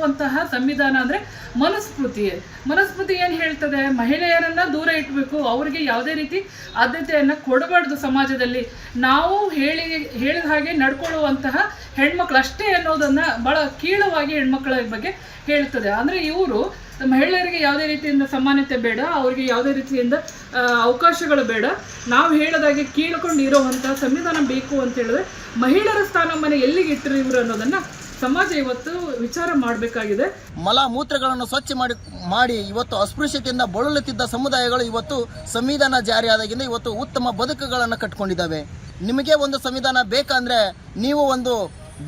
ಹೇಳುವಂತಹ ಸಂವಿಧಾನ ಅಂದ್ರೆ ಮನುಸ್ಮೃತಿ ಮನುಸ್ಮೃತಿ ಏನು ಹೇಳ್ತದೆ? ಮಹಿಳೆಯರನ್ನ ದೂರ ಇಟ್ಬೇಕು, ಅವರಿಗೆ ಯಾವುದೇ ರೀತಿ ಆದ್ಯತೆಯನ್ನು ಕೊಡಬಾರ್ದು ಸಮಾಜದಲ್ಲಿ. ನಾವು ಹೇಳಿ, ಹೇಳಿದ ಹಾಗೆ ನಡ್ಕೊಳ್ಳುವಂತಹ ಹೆಣ್ಮಕ್ಳು ಅಷ್ಟೇ ಅನ್ನೋದನ್ನ ಬಹಳ ಕೀಳವಾಗಿ ಹೆಣ್ಮಕ್ಳ ಬಗ್ಗೆ ಹೇಳ್ತದೆ. ಅಂದ್ರೆ ಇವರು ಮಹಿಳೆಯರಿಗೆ ಯಾವುದೇ ರೀತಿಯಿಂದ ಸಮಾನತೆ ಬೇಡ, ಅವರಿಗೆ ಯಾವುದೇ ರೀತಿಯಿಂದ ಅವಕಾಶಗಳು ಬೇಡ. ನಾವು ಹೇಳದಾಗೆ ಕೀಳ್ಕೊಂಡು ಇರೋವಂಥ ಸಂವಿಧಾನ ಬೇಕು ಅಂತ ಹೇಳಿದ್ರೆ ಮಹಿಳೆಯರ ಸ್ಥಾನಮಾನ ಎಲ್ಲಿಗೆ ಇಟ್ಟರು ಇವರು ಅನ್ನೋದನ್ನ ಸಮಾಜ ಇವತ್ತು ವಿಚಾರ ಮಾಡಬೇಕಾಗಿದೆ. ಮಲ ಮೂತ್ರಗಳನ್ನು ಸ್ವಚ್ಛ ಮಾಡಿ ಮಾಡಿ ಇವತ್ತು ಅಸ್ಪೃಶ್ಯತೆಯಿಂದ ಬಳಲುತ್ತಿದ್ದ ಸಮುದಾಯಗಳು ಇವತ್ತು ಸಂವಿಧಾನ ಜಾರಿಯಾದಾಗಿಂದ ಇವತ್ತು ಉತ್ತಮ ಬದುಕುಗಳನ್ನು ಕಟ್ಕೊಂಡಿದ್ದಾವೆ. ನಿಮಗೆ ಒಂದು ಸಂವಿಧಾನ ಬೇಕಂದ್ರೆ ನೀವು ಒಂದು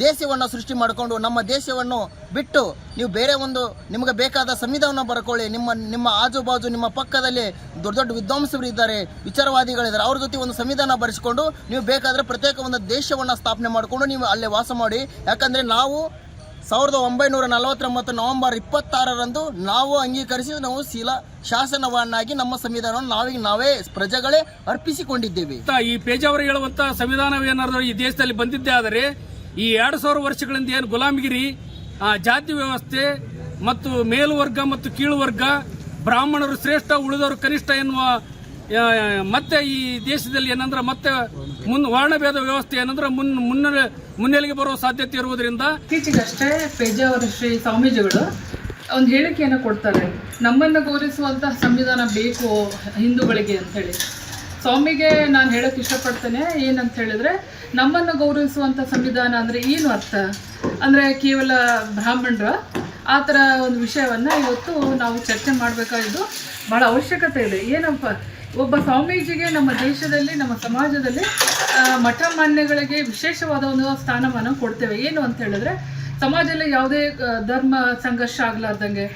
ದೇಶವನ್ನು ಸೃಷ್ಟಿ ಮಾಡಿಕೊಂಡು ನಮ್ಮ ದೇಶವನ್ನು ಬಿಟ್ಟು ನೀವು ಬೇರೆ ಒಂದು ನಿಮಗೆ ಬೇಕಾದ ಸಂವಿಧಾನ ಬರ್ಕೊಳ್ಳಿ. ನಿಮ್ಮ ನಿಮ್ಮ ಆಜುಬಾಜು, ನಿಮ್ಮ ಪಕ್ಕದಲ್ಲಿ ದೊಡ್ಡ ದೊಡ್ಡ ವಿದ್ವಾಂಸರು ಇದ್ದಾರೆ, ವಿಚಾರವಾದಿಗಳಿದ್ದಾರೆ. ಅವ್ರ ಜೊತೆ ಒಂದು ಸಂವಿಧಾನ ಬರೆಸಿಕೊಂಡು ನೀವು ಬೇಕಾದರೆ ಪ್ರತ್ಯೇಕ ಒಂದು ದೇಶವನ್ನು ಸ್ಥಾಪನೆ ಮಾಡಿಕೊಂಡು ನೀವು ಅಲ್ಲೇ ವಾಸ ಮಾಡಿ. ಯಾಕಂದರೆ ನಾವು ಸಾವಿರದ ಒಂಬೈನೂರ ನಲವತ್ತೊಂಬತ್ತು ನವೆಂಬರ್ ಇಪ್ಪತ್ತಾರರಂದು ನಾವು ಅಂಗೀಕರಿಸಿ ನಾವು ಶೀಲಾ, ಶಾಸನವನ್ನಾಗಿ ನಮ್ಮ ಸಂವಿಧಾನವನ್ನು ನಾವೀಗ ನಾವೇ ಪ್ರಜೆಗಳೇ ಅರ್ಪಿಸಿಕೊಂಡಿದ್ದೇವೆ. ಈ ಪೇಜಾವರು ಹೇಳುವಂತಹ ಸಂವಿಧಾನವೇನಾದರೂ ಈ ದೇಶದಲ್ಲಿ ಬಂದಿದ್ದೇ ಆದರೆ ಈ ಎರಡು ಸಾವಿರ ವರ್ಷಗಳಿಂದ ಏನು ಗುಲಾಮಗಿರಿ ಜಾತಿ ವ್ಯವಸ್ಥೆ ಮತ್ತು ಮೇಲ್ವರ್ಗ ಮತ್ತು ಕೀಳುವರ್ಗ, ಬ್ರಾಹ್ಮಣರು ಶ್ರೇಷ್ಠ, ಉಳಿದವರು ಕನಿಷ್ಠ ಎನ್ನುವ ಮತ್ತೆ ಈ ದೇಶದಲ್ಲಿ ಏನಂದ್ರೆ ಮತ್ತೆ ಮುನ್, ವರ್ಣಭೇದ ವ್ಯವಸ್ಥೆ ಏನಂದ್ರೆ ಮುನ್, ಮುನ್ನ, ಮುನ್ನೆಲೆಗೆ ಬರುವ ಸಾಧ್ಯತೆ ಇರುವುದರಿಂದ ಇತ್ತೀಚೆಗಷ್ಟೇ ಪೇಜಾವರ ಶ್ರೀ ಸ್ವಾಮೀಜಿಗಳು ಒಂದು ಹೇಳಿಕೆಯನ್ನು ಕೊಡ್ತಾರೆ. ನಮ್ಮನ್ನು ಗೌರವಿಸುವಂತಹ ಸಂವಿಧಾನ ಬೇಕು ಹಿಂದೂಗಳಿಗೆ ಅಂತ ಹೇಳಿ. ಸ್ವಾಮಿಗೆ ನಾನು ಹೇಳಕ್ಕೆ ಇಷ್ಟಪಡ್ತೇನೆ. ಏನಂತ ಹೇಳಿದ್ರೆ, ನಮ್ಮನ್ನು ಗೌರವಿಸುವಂಥ ಸಂವಿಧಾನ ಅಂದರೆ ಏನು ಅರ್ಥ? ಅಂದರೆ ಕೇವಲ ಬ್ರಾಹ್ಮಣರ? ಆ ಥರ ಒಂದು ವಿಷಯವನ್ನು ಇವತ್ತು ನಾವು ಚರ್ಚೆ ಮಾಡಬೇಕಾಗಿದ್ದು ಭಾಳ ಅವಶ್ಯಕತೆ ಇದೆ. ಏನಪ್ಪ? ಒಬ್ಬ ಸ್ವಾಮೀಜಿಗೆ ನಮ್ಮ ದೇಶದಲ್ಲಿ, ನಮ್ಮ ಸಮಾಜದಲ್ಲಿ ಮಠ ಮಾನ್ಯಗಳಿಗೆ ವಿಶೇಷವಾದ ಒಂದು ಸ್ಥಾನಮಾನ ಕೊಡ್ತೇವೆ. ಏನು ಅಂತ ಹೇಳಿದ್ರೆ, ಸಮಾಜದಲ್ಲಿ ಯಾವುದೇ ಧರ್ಮ ಸಂಘರ್ಷ ಆಗಲಾರ್ದಂಗೆ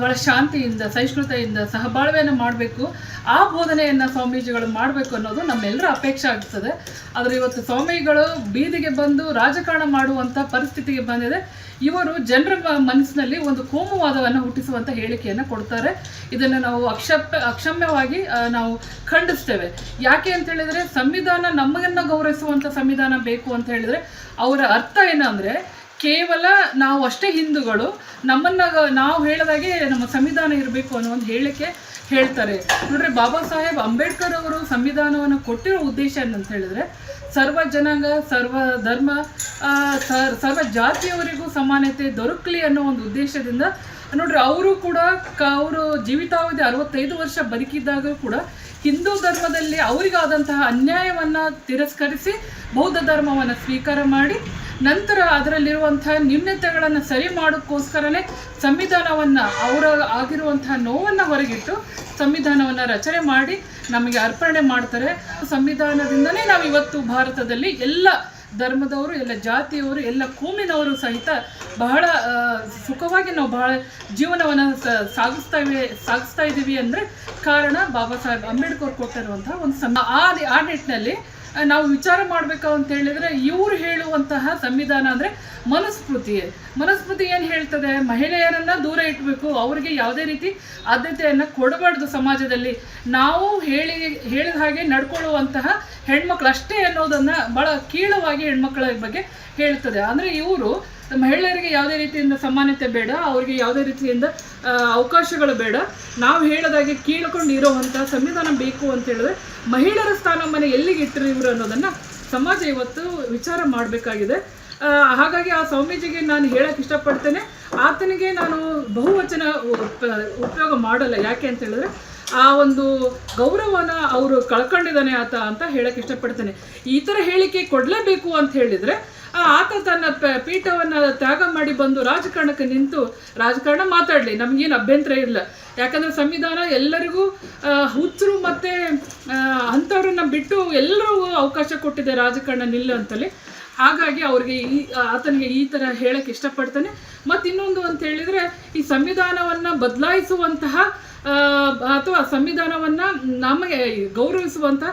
ಬಹಳ ಶಾಂತಿಯಿಂದ, ಸಹಿಷ್ಣುತೆಯಿಂದ ಸಹಬಾಳ್ವೆಯನ್ನು ಮಾಡಬೇಕು. ಆ ಬೋಧನೆಯನ್ನು ಸ್ವಾಮೀಜಿಗಳು ಮಾಡಬೇಕು ಅನ್ನೋದು ನಮ್ಮೆಲ್ಲರ ಅಪೇಕ್ಷೆ ಆಗ್ತದೆ. ಆದರೆ ಇವತ್ತು ಸ್ವಾಮಿಗಳು ಬೀದಿಗೆ ಬಂದು ರಾಜಕಾರಣ ಮಾಡುವಂಥ ಪರಿಸ್ಥಿತಿಗೆ ಬಂದಿದೆ. ಇವರು ಜನರ ಮನಸ್ಸಿನಲ್ಲಿ ಒಂದು ಕೋಮುವಾದವನ್ನು ಹುಟ್ಟಿಸುವಂಥ ಹೇಳಿಕೆಯನ್ನು ಕೊಡ್ತಾರೆ. ಇದನ್ನು ನಾವು ಅಕ್ಷಪ್ಯ, ಅಕ್ಷಮ್ಯವಾಗಿ ನಾವು ಖಂಡಿಸ್ತೇವೆ. ಯಾಕೆ ಅಂತ ಹೇಳಿದ್ರೆ, ಸಂವಿಧಾನ ನಮ್ಮನ್ನ ಗೌರವಿಸುವಂಥ ಸಂವಿಧಾನ ಬೇಕು ಅಂತ ಹೇಳಿದರೆ, ಅವರ ಅರ್ಥ ಏನಂದ್ರೆ ಕೇವಲ ನಾವು ಅಷ್ಟೇ ಹಿಂದೂಗಳು, ನಮ್ಮನ್ನ ನಾವು ಹೇಳಿದಾಗೆ ನಮ್ಮ ಸಂವಿಧಾನ ಇರಬೇಕು ಅನ್ನೋ ಒಂದು ಹೇಳಿಕೆ ಹೇಳ್ತಾರೆ. ನೋಡ್ರಿ, ಬಾಬಾ ಸಾಹೇಬ್ ಅಂಬೇಡ್ಕರ್ ಅವರು ಸಂವಿಧಾನವನ್ನು ಕೊಟ್ಟಿರೋ ಉದ್ದೇಶ ಏನಂತ ಹೇಳಿದ್ರೆ, ಸರ್ವ ಜನಾಂಗ, ಸರ್ವ ಧರ್ಮ ಸರ್- ಸರ್ವ ಜಾತಿಯವರಿಗೂ ಸಮಾನತೆ ದೊರಕಲಿ ಅನ್ನೋ ಒಂದು ಉದ್ದೇಶದಿಂದ, ನೋಡ್ರಿ, ಅವರು ಕೂಡ ಅವರು ಜೀವಿತಾವಧಿ ಅರವತ್ತೈದು ವರ್ಷ ಬದುಕಿದ್ದಾಗ ಕೂಡ ಹಿಂದೂ ಧರ್ಮದಲ್ಲಿ ಅವರಿಗಾದಂತಹ ಅನ್ಯಾಯವನ್ನು ತಿರಸ್ಕರಿಸಿ ಬೌದ್ಧ ಧರ್ಮವನ್ನು ಸ್ವೀಕಾರ ಮಾಡಿ ನಂತರ ಅದರಲ್ಲಿರುವಂತಹ ನ್ಯೂನ್ಯತೆಗಳನ್ನು ಸರಿ ಮಾಡೋಕ್ಕೋಸ್ಕರನೇ ಸಂವಿಧಾನವನ್ನು ಅವರ ಆಗಿರುವಂತಹ ನೋವನ್ನು ಹೊರಗಿಟ್ಟು ಸಂವಿಧಾನವನ್ನು ರಚನೆ ಮಾಡಿ ನಮಗೆ ಅರ್ಪಣೆ ಮಾಡ್ತಾರೆ. ಸಂವಿಧಾನದಿಂದನೇ ನಾವು ಇವತ್ತು ಭಾರತದಲ್ಲಿ ಎಲ್ಲ ಧರ್ಮದವರು, ಎಲ್ಲ ಜಾತಿಯವರು, ಎಲ್ಲ ಕೋಮಿನವರು ಸಹಿತ ಬಹಳ ಸುಖವಾಗಿ ನಾವು ಬಹಳ ಜೀವನವನ್ನು ಸಾಗಿಸ್ತಾ ಇವೆ, ಸಾಗಿಸ್ತಾ ಇದ್ದೀವಿ ಅಂದರೆ ಕಾರಣ ಬಾಬಾ ಸಾಹೇಬ್ ಅಂಬೇಡ್ಕರ್ ಕೊಟ್ಟಿರುವಂತಹ ಒಂದು ಸಮ ಆ ನಿಟ್ಟಿನಲ್ಲಿ ನಾವು ವಿಚಾರ ಮಾಡಬೇಕು ಅಂತ ಹೇಳಿದ್ರೆ ಇವರು ಹೇಳುವಂತಹ ಸಂವಿಧಾನ ಅಂದರೆ ಮನುಸ್ಮೃತಿ ಮನುಸ್ಮೃತಿ ಏನು ಹೇಳ್ತದೆ? ಮಹಿಳೆಯರನ್ನ ದೂರ ಇಟ್ಬೇಕು, ಅವರಿಗೆ ಯಾವುದೇ ರೀತಿ ಆದ್ಯತೆಯನ್ನು ಕೊಡಬಾರ್ದು ಸಮಾಜದಲ್ಲಿ. ನಾವು ಹೇಳಿ, ಹೇಳಿದ ಹಾಗೆ ನಡ್ಕೊಳ್ಳುವಂತಹ ಹೆಣ್ಮಕ್ಳು ಅಷ್ಟೇ ಅನ್ನೋದನ್ನ ಬಹಳ ಕೀಳವಾಗಿ ಹೆಣ್ಮಕ್ಳ ಬಗ್ಗೆ ಹೇಳ್ತದೆ. ಅಂದರೆ ಇವರು ಮಹಿಳೆಯರಿಗೆ ಯಾವುದೇ ರೀತಿಯಿಂದ ಸಮಾನತೆ ಬೇಡ, ಅವರಿಗೆ ಯಾವುದೇ ರೀತಿಯಿಂದ ಅವಕಾಶಗಳು ಬೇಡ. ನಾವು ಹೇಳೋದಾಗೆ ಕೀಳ್ಕೊಂಡು ಇರೋವಂಥ ಸಂವಿಧಾನ ಬೇಕು ಅಂತ ಹೇಳಿದ್ರೆ ಮಹಿಳೆಯರ ಸ್ಥಾನಮಾನ ಎಲ್ಲಿಗೆ ಇಟ್ಟರು ಇವರು ಅನ್ನೋದನ್ನ ಸಮಾಜ ಇವತ್ತು ವಿಚಾರ ಮಾಡಬೇಕಾಗಿದೆ. ಹಾಗಾಗಿ ಆ ಸ್ವಾಮೀಜಿಗೆ ನಾನು ಹೇಳಕ್ಕೆ ಇಷ್ಟಪಡ್ತೇನೆ. ಆತನಿಗೆ ನಾನು ಬಹುವಚನ ಉಪ- ಉಪಯೋಗ ಮಾಡಲ್ಲ. ಯಾಕೆ ಅಂತ ಹೇಳಿದ್ರೆ ಆ ಒಂದು ಗೌರವನ ಅವರು ಕಳ್ಕೊಂಡಿದ್ದಾನೆ ಆತ ಅಂತ ಹೇಳಕ್ಕೆ ಇಷ್ಟಪಡ್ತೇನೆ. ಈ ಥರ ಹೇಳಿಕೆ ಕೊಡಲೇಬೇಕು ಅಂತ ಹೇಳಿದ್ರೆ, ಆ ಆತ ತನ್ನ ಪೀಠವನ್ನ ತ್ಯಾಗ ಮಾಡಿ ಬಂದು ರಾಜಕಾರಣಕ್ಕೆ ನಿಂತು ರಾಜಕಾರಣ ಮಾತಾಡಲಿ. ನಮಗೇನು ಅಭ್ಯಂತರ ಇಲ್ಲ. ಯಾಕಂದ್ರೆ ಸಂವಿಧಾನ ಎಲ್ಲರಿಗೂ ಹುಚ್ಚರು ಮತ್ತೆ ಅಂಥವ್ರನ್ನ ಬಿಟ್ಟು ಎಲ್ಲರಿಗೂ ಅವಕಾಶ ಕೊಟ್ಟಿದೆ ರಾಜಕಾರಣ ನಿಲ್ಲ ಅಂತಲೇ ಹಾಗಾಗಿ ಅವ್ರಿಗೆ ಈ, ಆತನಿಗೆ ಈ ಥರ ಹೇಳಕ್ಕೆ ಇಷ್ಟಪಡ್ತಾನೆ. ಮತ್ತು ಇನ್ನೊಂದು ಅಂತ ಹೇಳಿದರೆ, ಈ ಸಂವಿಧಾನವನ್ನು ಬದಲಾಯಿಸುವಂತಹ ಅಥವಾ ಸಂವಿಧಾನವನ್ನು ನಮಗೆ ಗೌರವಿಸುವಂಥ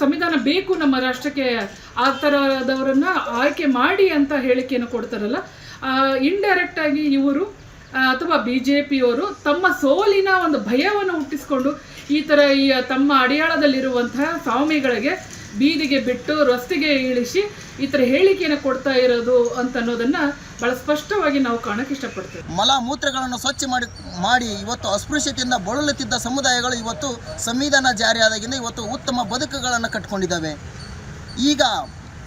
ಸಂವಿಧಾನ ಬೇಕು ನಮ್ಮ ರಾಷ್ಟ್ರಕ್ಕೆ, ಆ ಥರದವರನ್ನು ಆಯ್ಕೆ ಮಾಡಿ ಅಂತ ಹೇಳಿಕೆಯನ್ನು ಕೊಡ್ತಾರಲ್ಲ ಇಂಡೈರೆಕ್ಟ್ ಆಗಿ ಇವರು ಅಥವಾ ಬಿ ಜೆ ಪಿಯವರು ತಮ್ಮ ಸೋಲಿನ ಒಂದು ಭಯವನ್ನು ಹುಟ್ಟಿಸ್ಕೊಂಡು ಈ ಥರ ಈ, ತಮ್ಮ ಅಡಿಯಾಳದಲ್ಲಿರುವಂತಹ ಸ್ವಾಮಿಗಳಿಗೆ ಬೀದಿಗೆ ಬಿಟ್ಟು ರಸ್ತೆಗೆ ಇಳಿಸಿ ಈ ಥರ ಹೇಳಿಕೆಯನ್ನು ಕೊಡ್ತಾ ಇರೋದು ಅಂತ ಅನ್ನೋದನ್ನು ಬಹಳ ಸ್ಪಷ್ಟವಾಗಿ ನಾವು ಕಾಣಕ್ಕೆ ಇಷ್ಟಪಡ್ತೇವೆ. ಮಲ ಮೂತ್ರಗಳನ್ನು ಸ್ವಚ್ಛ ಮಾಡಿ ಮಾಡಿ ಇವತ್ತು ಅಸ್ಪೃಶ್ಯತೆಯಿಂದ ಬಳಲುತ್ತಿದ್ದ ಸಮುದಾಯಗಳು ಇವತ್ತು ಸಂವಿಧಾನ ಜಾರಿಯಾದಾಗಿಂದ ಇವತ್ತು ಉತ್ತಮ ಬದುಕುಗಳನ್ನು ಕಟ್ಕೊಂಡಿದ್ದಾವೆ. ಈಗ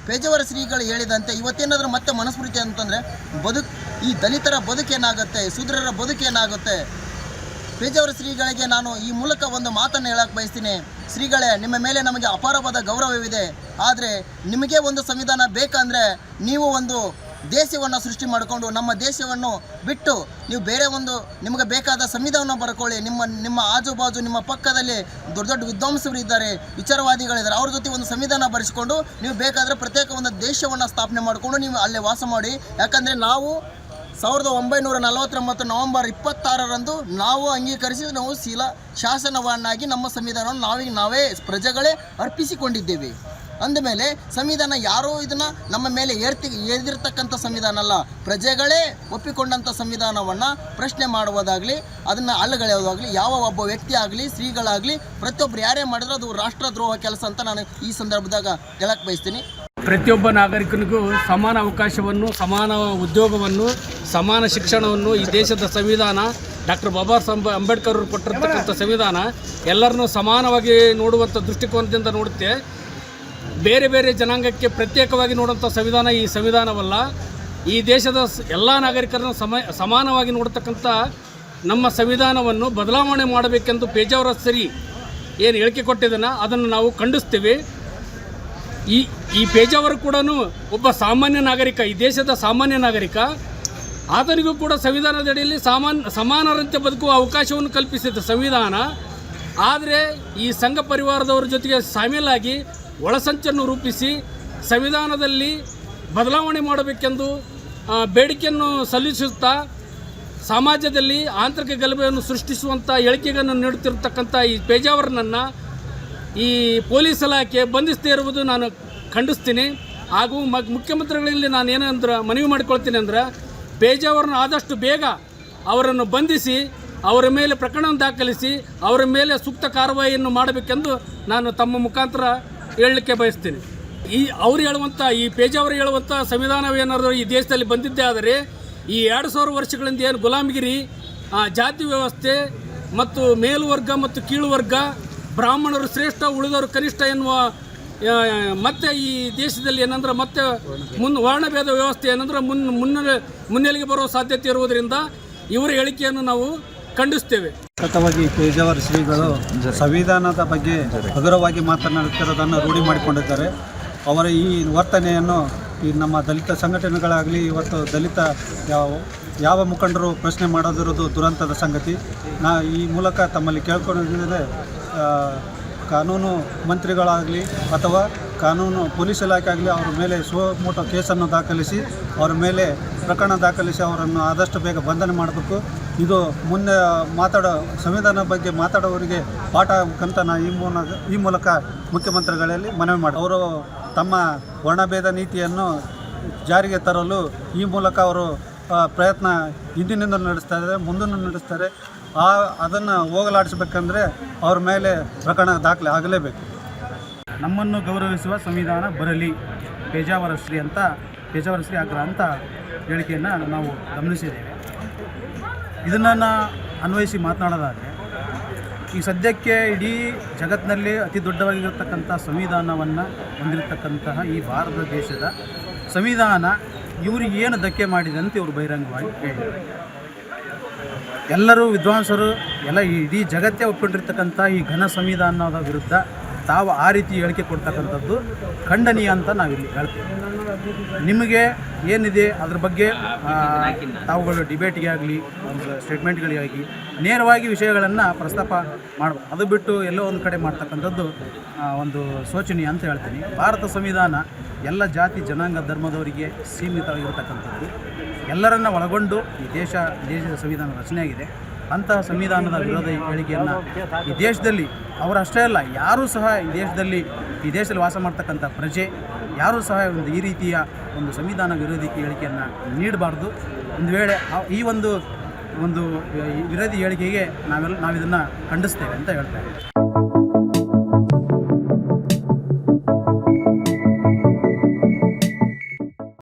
ಪೇಜಾವರ ಶ್ರೀಗಳು ಹೇಳಿದಂತೆ ಇವತ್ತೇನಾದರೂ ಮತ್ತೆ ಮನಸ್ಮೃತಿ ಅಂತಂದರೆ ಬದುಕು, ಈ ದಲಿತರ ಬದುಕೇನಾಗುತ್ತೆ ಶೂದ್ರರ ಬದುಕೇನಾಗುತ್ತೆ ಪೇಜಾವರ ಶ್ರೀಗಳಿಗೆ ನಾನು ಈ ಮೂಲಕ ಒಂದು ಮಾತನ್ನು ಹೇಳಕ್ಕೆ ಬಯಸ್ತೀನಿ. ಶ್ರೀಗಳೇ, ನಿಮ್ಮ ಮೇಲೆ ನಮಗೆ ಅಪಾರವಾದ ಗೌರವವಿದೆ. ಆದರೆ ನಿಮಗೆ ಒಂದು ಸಂವಿಧಾನ ಬೇಕಂದರೆ ನೀವು ಒಂದು ದೇಶವನ್ನು ಸೃಷ್ಟಿ ಮಾಡಿಕೊಂಡು ನಮ್ಮ ದೇಶವನ್ನು ಬಿಟ್ಟು ನೀವು ಬೇರೆ ಒಂದು ನಿಮಗೆ ಬೇಕಾದ ಸಂವಿಧಾನ ಬರ್ಕೊಳ್ಳಿ ನಿಮ್ಮ ನಿಮ್ಮ ಆಜುಬಾಜು, ನಿಮ್ಮ ಪಕ್ಕದಲ್ಲಿ ದೊಡ್ಡ ದೊಡ್ಡ ವಿದ್ವಾಂಸರು ಇದ್ದಾರೆ, ವಿಚಾರವಾದಿಗಳಿದ್ದಾರೆ. ಅವ್ರ ಜೊತೆ ಒಂದು ಸಂವಿಧಾನ ಬರೆಸ್ಕೊಂಡು ನೀವು ಬೇಕಾದರೆ ಪ್ರತ್ಯೇಕ ಒಂದು ದೇಶವನ್ನು ಸ್ಥಾಪನೆ ಮಾಡಿಕೊಂಡು ನೀವು ಅಲ್ಲೇ ವಾಸ ಮಾಡಿ. ಯಾಕಂದರೆ ನಾವು ಸಾವಿರದ ಒಂಬೈನೂರ ನಲವತ್ತೊಂಬತ್ತು ನವೆಂಬರ್ ಇಪ್ಪತ್ತಾರರಂದು ನಾವು ಅಂಗೀಕರಿಸಿ ನಾವು ಶೀಲ ಶಾಸನವನ್ನಾಗಿ ನಮ್ಮ ಸಂವಿಧಾನವನ್ನು ನಾವೀಗ ನಾವೇ ಪ್ರಜೆಗಳೇ ಅರ್ಪಿಸಿಕೊಂಡಿದ್ದೇವೆ. ಅಂದಮೇಲೆ ಸಂವಿಧಾನ ಯಾರೋ ಇದನ್ನು ನಮ್ಮ ಮೇಲೆ ಏರ್ತಿ ಏರಿರ್ತಕ್ಕಂಥ ಸಂವಿಧಾನ ಅಲ್ಲ, ಪ್ರಜೆಗಳೇ ಒಪ್ಪಿಕೊಂಡಂಥ ಸಂವಿಧಾನವನ್ನು ಪ್ರಶ್ನೆ ಮಾಡುವುದಾಗಲಿ, ಅದನ್ನು ಅಲ್ಲಗಳೆಯೋದಾಗಲಿ ಯಾವ ಒಬ್ಬ ವ್ಯಕ್ತಿ ಆಗಲಿ ಶ್ರೀಗಳಾಗಲಿ ಪ್ರತಿಯೊಬ್ಬರು ಯಾರೇ ಮಾಡಿದ್ರು ಅದು ರಾಷ್ಟ್ರದ್ರೋಹ ಕೆಲಸ ಅಂತ ನಾನು ಈ ಸಂದರ್ಭದಾಗ ಹೇಳಕ್ಕೆ ಬಯಸ್ತೀನಿ. ಪ್ರತಿಯೊಬ್ಬ ನಾಗರಿಕನಿಗೂ ಸಮಾನ ಅವಕಾಶವನ್ನು, ಸಮಾನ ಉದ್ಯೋಗವನ್ನು, ಸಮಾನ ಶಿಕ್ಷಣವನ್ನು ಈ ದೇಶದ ಸಂವಿಧಾನ, ಡಾಕ್ಟರ್ ಬಾಬಾ ಸಾಹೇಬ್ ಅಂಬೇಡ್ಕರ್ ಅವರು ಕೊಟ್ಟಿರ್ತಕ್ಕಂಥ ಸಂವಿಧಾನ ಎಲ್ಲರನ್ನೂ ಸಮಾನವಾಗಿ ನೋಡುವಂಥ ದೃಷ್ಟಿಕೋನದಿಂದ ನೋಡುತ್ತೆ. ಬೇರೆ ಬೇರೆ ಜನಾಂಗಕ್ಕೆ ಪ್ರತ್ಯೇಕವಾಗಿ ನೋಡುವಂಥ ಸಂವಿಧಾನ ಈ ಸಂವಿಧಾನವಲ್ಲ. ಈ ದೇಶದ ಎಲ್ಲ ನಾಗರಿಕರನ್ನು ಸಮ, ಸಮಾನವಾಗಿ ನೋಡತಕ್ಕಂಥ ನಮ್ಮ ಸಂವಿಧಾನವನ್ನು ಬದಲಾವಣೆ ಮಾಡಬೇಕೆಂದು ಪೇಜಾವರ ಸರಿ ಏನು ಹೇಳಿಕೆ ಕೊಟ್ಟಿದ್ದಾನೆ ಅದನ್ನು ನಾವು ಖಂಡಿಸ್ತೀವಿ. ಈ ಈ ಪೇಜಾವರು ಕೂಡ ಒಬ್ಬ ಸಾಮಾನ್ಯ ನಾಗರಿಕ, ಈ ದೇಶದ ಸಾಮಾನ್ಯ ನಾಗರಿಕ. ಆತನಿಗೂ ಕೂಡ ಸಂವಿಧಾನದಡಿಯಲ್ಲಿ ಸಾಮಾನ್ಯ ಸಮಾನರಂತೆ ಬದುಕುವ ಅವಕಾಶವನ್ನು ಕಲ್ಪಿಸಿದ ಸಂವಿಧಾನ. ಆದರೆ ಈ ಸಂಘ ಪರಿವಾರದವರ ಜೊತೆಗೆ ಸಾಮೀಲಾಗಿ ಒಳಸಂಚನ್ನು ರೂಪಿಸಿ ಸಂವಿಧಾನದಲ್ಲಿ ಬದಲಾವಣೆ ಮಾಡಬೇಕೆಂದು ಬೇಡಿಕೆಯನ್ನು ಸಲ್ಲಿಸುತ್ತಾ ಸಮಾಜದಲ್ಲಿ ಆಂತರಿಕ ಗಲಭೆಯನ್ನು ಸೃಷ್ಟಿಸುವಂಥ ಹೇಳಿಕೆಗಳನ್ನು ನೀಡುತ್ತಿರತಕ್ಕಂಥ ಈ ಪೇಜಾವರನನ್ನು ಈ ಪೊಲೀಸ್ ಇಲಾಖೆ ಬಂಧಿಸದೇ ಇರುವುದು ನಾನು ಖಂಡಿಸ್ತೀನಿ. ಹಾಗೂ ಮ ಮುಖ್ಯಮಂತ್ರಿಗಳಲ್ಲಿ ನಾನು ಏನಂದ್ರೆ ಮನವಿ ಮಾಡಿಕೊಳ್ತೀನಿ ಅಂದ್ರೆ ಪೇಜಾವರನ್ನು ಆದಷ್ಟು ಬೇಗ ಅವರನ್ನು ಬಂಧಿಸಿ, ಅವರ ಮೇಲೆ ಪ್ರಕರಣ ದಾಖಲಿಸಿ, ಅವರ ಮೇಲೆ ಸೂಕ್ತ ಕಾರ್ಯವಾಹಿಯನ್ನು ಮಾಡಬೇಕೆಂದು ನಾನು ತಮ್ಮ ಮುಖಾಂತರ ಹೇಳಲಿಕ್ಕೆ ಬಯಸ್ತೀನಿ. ಈ ಅವ್ರು ಹೇಳುವಂಥ, ಈ ಪೇಜಾವರು ಹೇಳುವಂಥ ಸಂವಿಧಾನವೇನಾದರೂ ಈ ದೇಶದಲ್ಲಿ ಬಂದಿದ್ದೇ ಆದರೆ ಈ ಎರಡು ಸಾವಿರ ವರ್ಷಗಳಿಂದ ಏನು ಗುಲಾಮಗಿರಿ ಜಾತಿ ವ್ಯವಸ್ಥೆ ಮತ್ತು ಮೇಲುವರ್ಗ ಮತ್ತು ಕೀಳುವರ್ಗ ಬ್ರಾಹ್ಮಣರು ಶ್ರೇಷ್ಠ, ಉಳಿದವರು ಕನಿಷ್ಠ ಎನ್ನುವ ಮತ್ತೆ ಈ ದೇಶದಲ್ಲಿ ಏನಂದ್ರೆ ಮತ್ತೆ ಮುನ್, ವರ್ಣಭೇದ ವ್ಯವಸ್ಥೆ ಏನಂದ್ರೆ ಮುನ್, ಮುನ್ನ, ಮುನ್ನೆಲೆಗೆ ಬರುವ ಸಾಧ್ಯತೆ ಇರುವುದರಿಂದ ಇವರ ಹೇಳಿಕೆಯನ್ನು ನಾವು ಖಂಡಿಸ್ತೇವೆ ಸತತವಾಗಿ ಪೇಜಾವರ ಶ್ರೀಗಳು ಸಂವಿಧಾನದ ಬಗ್ಗೆ ಹಗುರವಾಗಿ ಮಾತನಾಡುತ್ತಿರೋದನ್ನು ರೂಢಿ ಮಾಡಿಕೊಂಡಿದ್ದಾರೆ. ಅವರ ಈ ವರ್ತನೆಯನ್ನು ಈ ನಮ್ಮ ದಲಿತ ಸಂಘಟನೆಗಳಾಗಲಿ, ಇವತ್ತು ದಲಿತ ಯಾವ ಯಾವ ಮುಖಂಡರು ಪ್ರಶ್ನೆ ಮಾಡೋದಿರೋದು ದುರಂತದ ಸಂಗತಿ. ನಾ ಈ ಮೂಲಕ ತಮ್ಮಲ್ಲಿ ಕೇಳ್ಕೊಂಡಿದ್ದರೆ ಆ, ಕಾನೂನು ಮಂತ್ರಿಗಳಾಗಲಿ ಅಥವಾ ಕಾನೂನು ಪೊಲೀಸ್ ಇಲಾಖೆ ಆಗಲಿ ಅವರ ಮೇಲೆ ಸುಮೋಟೋ ಕೇಸನ್ನು ದಾಖಲಿಸಿ ಅವರ ಮೇಲೆ ಪ್ರಕರಣ ದಾಖಲಿಸಿ ಅವರನ್ನು ಆದಷ್ಟು ಬೇಗ ಬಂಧನ ಮಾಡಬೇಕು. ಇದು ಮುಂದೆ ಮಾತಾಡೋ ಸಂವಿಧಾನ ಬಗ್ಗೆ ಮಾತಾಡೋವರಿಗೆ ಪಾಠ ಆಗಬೇಕಂತ ನಾನು ಈ ಮೂಲಕ ಈ ಮೂಲಕ ಮುಖ್ಯಮಂತ್ರಿಗಳಲ್ಲಿ ಮನವಿ ಮಾಡಿ ಅವರು ತಮ್ಮ ವರ್ಣಭೇದ ನೀತಿಯನ್ನು ಜಾರಿಗೆ ತರಲು ಈ ಮೂಲಕ ಅವರು ಪ್ರಯತ್ನ ಹಿಂದಿನಿಂದ ನಡೆಸ್ತಾ ಇದ್ದಾರೆ ಮುಂದೂ ನಡೆಸ್ತಾರೆ ಆ, ಅದನ್ನು ಹೋಗಲಾಡಿಸ್ಬೇಕಂದ್ರೆ ಅವ್ರ ಮೇಲೆ ಪ್ರಕರಣ ದಾಖಲೆ ಆಗಲೇಬೇಕು. ನಮ್ಮನ್ನು ಗೌರವಿಸುವ ಸಂವಿಧಾನ ಬರಲಿ, ಪೇಜಾವರ ಶ್ರೀ ಅಂತ, ಪೇಜಾವರ ಶ್ರೀ ಆಗ್ರಹ ಅಂತ ಹೇಳಿಕೆಯನ್ನು ನಾವು ಗಮನಿಸಿದ್ದೇವೆ. ಇದನ್ನು ಅನ್ವಯಿಸಿ ಮಾತನಾಡೋದಾದರೆ, ಈ ಸದ್ಯಕ್ಕೆ ಇಡೀ ಜಗತ್ತಿನಲ್ಲಿ ಅತಿ ದೊಡ್ಡವಾಗಿರತಕ್ಕಂಥ ಸಂವಿಧಾನವನ್ನು ಹೊಂದಿರತಕ್ಕಂತಹ ಈ ಭಾರತ ದೇಶದ ಸಂವಿಧಾನ ಇವರಿಗೆ ಏನು ಧಕ್ಕೆ ಮಾಡಿದೆ ಅಂತ ಇವರು ಬಹಿರಂಗವಾಗಿ ಹೇಳಿದರು ಎಲ್ಲರೂ ವಿದ್ವಾಂಸರು, ಎಲ್ಲ ಇಡೀ ಜಗತ್ತೇ ಒಪ್ಪಿಕೊಂಡಿರ್ತಕ್ಕಂಥ ಈ ಘನ ಸಂವಿಧಾನದ ವಿರುದ್ಧ ತಾವು ಆ ರೀತಿ ಹೇಳಿಕೆ ಕೊಡ್ತಕ್ಕಂಥದ್ದು ಖಂಡನೀಯ ಅಂತ ನಾವಿಲ್ಲಿ ಹೇಳ್ತೀವಿ. ನಿಮಗೆ ಏನಿದೆ ಅದ್ರ ಬಗ್ಗೆ ತಾವುಗಳು ಡಿಬೇಟ್ಗೆ ಆಗಲಿ, ಒಂದು ಸ್ಟೇಟ್ಮೆಂಟ್ಗಳಿಗಾಗಿ ನೇರವಾಗಿ ವಿಷಯಗಳನ್ನು ಪ್ರಸ್ತಾಪ ಮಾಡಬೇಕು ಅದು ಬಿಟ್ಟು ಎಲ್ಲೋ ಒಂದು ಕಡೆ ಮಾಡ್ತಕ್ಕಂಥದ್ದು ಒಂದು ಶೋಚನೀಯ ಅಂತ ಹೇಳ್ತೀನಿ. ಭಾರತ ಸಂವಿಧಾನ ಎಲ್ಲ ಜಾತಿ ಜನಾಂಗ ಧರ್ಮದವರಿಗೆ ಸೀಮಿತವಾಗಿರತಕ್ಕಂಥದ್ದು. ಎಲ್ಲರನ್ನ ಒಳಗೊಂಡು ಈ ದೇಶ, ದೇಶದ ಸಂವಿಧಾನ ರಚನೆಯಾಗಿದೆ. ಅಂತಹ ಸಂವಿಧಾನದ ವಿರೋಧ ಹೇಳಿಕೆಯನ್ನು ಈ ದೇಶದಲ್ಲಿ ಅವರಷ್ಟೇ ಅಲ್ಲ, ಯಾರೂ ಸಹ ಈ ದೇಶದಲ್ಲಿ ಈ ದೇಶದಲ್ಲಿ ವಾಸ ಮಾಡ್ತಕ್ಕಂಥ ಪ್ರಜೆ, ಯಾರೂ ಸಹ ಒಂದು ಈ ರೀತಿಯ ಒಂದು ಸಂವಿಧಾನ ವಿರೋಧಿ ಹೇಳಿಕೆಯನ್ನು ನೀಡಬಾರ್ದು. ಒಂದು ವೇಳೆ ಈ ಒಂದು ಒಂದು ವಿರೋಧಿ ಹೇಳಿಕೆಗೆ ನಾವೆಲ್ಲ, ನಾವಿದನ್ನು ಖಂಡಿಸ್ತೇವೆ ಅಂತ ಹೇಳ್ತೇವೆ